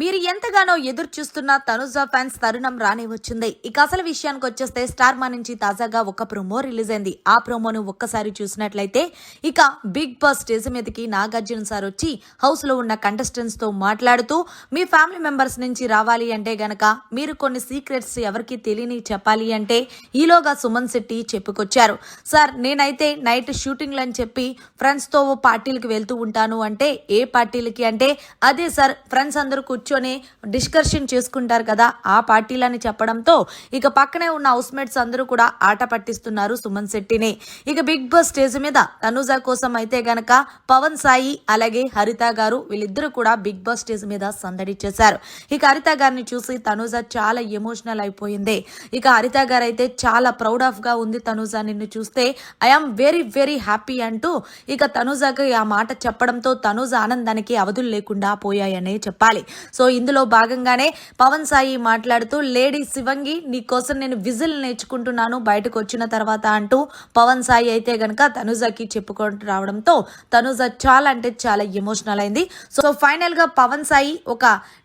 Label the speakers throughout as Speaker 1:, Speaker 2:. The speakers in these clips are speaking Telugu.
Speaker 1: మీరు ఎంతగానో ఎదురు చూస్తున్న తనుజా ఫ్యాన్స్ తరుణం రానే వచ్చింది ఇక అసలు విషయానికి వచ్చేస్తే స్టార్ మా నుంచి తాజాగా ఒక ప్రోమో రిలీజ్ అయింది. ఆ ప్రోమోను ఒక్కసారి చూసినట్లయితే ఇక బిగ్ బాస్ స్టేజ్ మీదకి నాగార్జున సార్ వచ్చి హౌస్లో ఉన్న కంటెస్టెంట్స్తో మాట్లాడుతూ మీ ఫ్యామిలీ మెంబర్స్ నుంచి రావాలి అంటే గనక మీరు కొన్ని సీక్రెట్స్ ఎవరికి తెలియని చెప్పాలి అంటే ఈలోగా సుమన్ శెట్టి చెప్పుకొచ్చారు. సార్ నేనైతే నైట్ షూటింగ్లు అని చెప్పి ఫ్రెండ్స్తో ఓ పార్టీలకు వెళ్తూ ఉంటాను అంటే ఏ పార్టీలకి అంటే అదే సార్ ఫ్రెండ్స్ అందరూ కూర్చొని డిస్కషన్ చేసుకుంటారు కదా ఆ పార్టీలని చెప్పడంతో ఇక పక్కనే ఉన్న హౌస్ మేట్స్ అందరూ కూడా ఆట పట్టిస్తున్నారు సుమన్ శెట్టిని. ఇక బిగ్ బాస్ స్టేజ్ మీద తనుజ కోసం అయితే గనక పవన్ సాయి అలాగే హరిత గారు వీళ్ళిద్దరూ కూడా బిగ్ బాస్ స్టేజ్ మీద సందడి చేశారు. ఇక హరిత గారిని చూసి తనుజ చాలా ఎమోషనల్ అయిపోయింది. ఇక హరిత గారు అయితే చాలా ప్రౌడ్ ఆఫ్గా ఉంది తనుజ నిన్ను చూస్తే. ఐఆమ్ వెరీ వెరీ హ్యాపీ అంటూ ఇక తనుజకి ఆ మాట చెప్పడంతో తనుజ ఆనందానికి అవధులు లేకుండా పోయాయనే చెప్పాలి. సో ఇందులో భాగంగానే పవన్ సాయి మాట్లాడుతూ లేడీ శివంగి నీకోసం నేను విజిల్ నేర్చుకుంటున్నాను బయటకు వచ్చిన తర్వాత అంటూ పవన్ సాయి అయితే గనక తనుజకి చెప్పుకుంటూ రావడంతో తనుజ చాలా అంటే చాలా ఎమోషనల్ అయింది. సో ఫైనల్గా పవన్ సాయి ఒక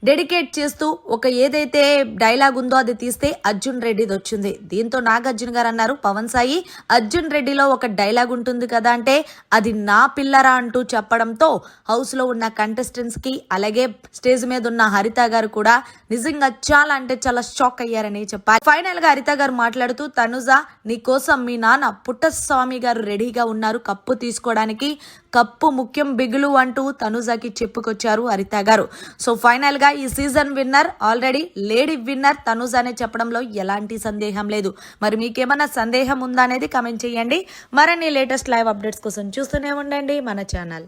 Speaker 1: డెడికేట్ చేస్తూ ఒక ఏదైతే డైలాగ్ ఉందో అది తీస్తే అర్జున్ రెడ్డిది వచ్చింది. దీంతో నాగార్జున గారు అన్నారు పవన్ సాయి అర్జున్ రెడ్డిలో ఒక డైలాగ్ ఉంటుంది కదా అంటే అది నా పిల్లరా అంటూ చెప్పడంతో హౌస్లో ఉన్న కంటెస్టెంట్స్కి అలాగే స్టేజ్ మీద ఉన్న హరిత గారు కూడా నిజంగా చాలా అంటే చాలా షాక్ అయ్యారని చెప్పాలి. ఫైనల్గా హరిత గారు మాట్లాడుతూ తనుజ నీ కోసం మీ నాన్న పుట్టస్వామి గారు రెడీగా ఉన్నారు కప్పు తీసుకోవడానికి. కప్పు ముఖ్యం బిగులు అంటూ తనుజకి చెప్పుకొచ్చారు హరిత గారు. సో ఫైనల్గా ఈ season winner already lady winner Tanuja అనే చెప్పడంలో ఎలాంటి సందేహం లేదు. మరి మీకేమైనా సందేహం ఉందా అనేది కమెంట్ చేయండి. మరిన్ని లేటెస్ట్ లైవ్ అప్డేట్స్ కోసం చూస్తూనే ఉండండి మన ఛానల్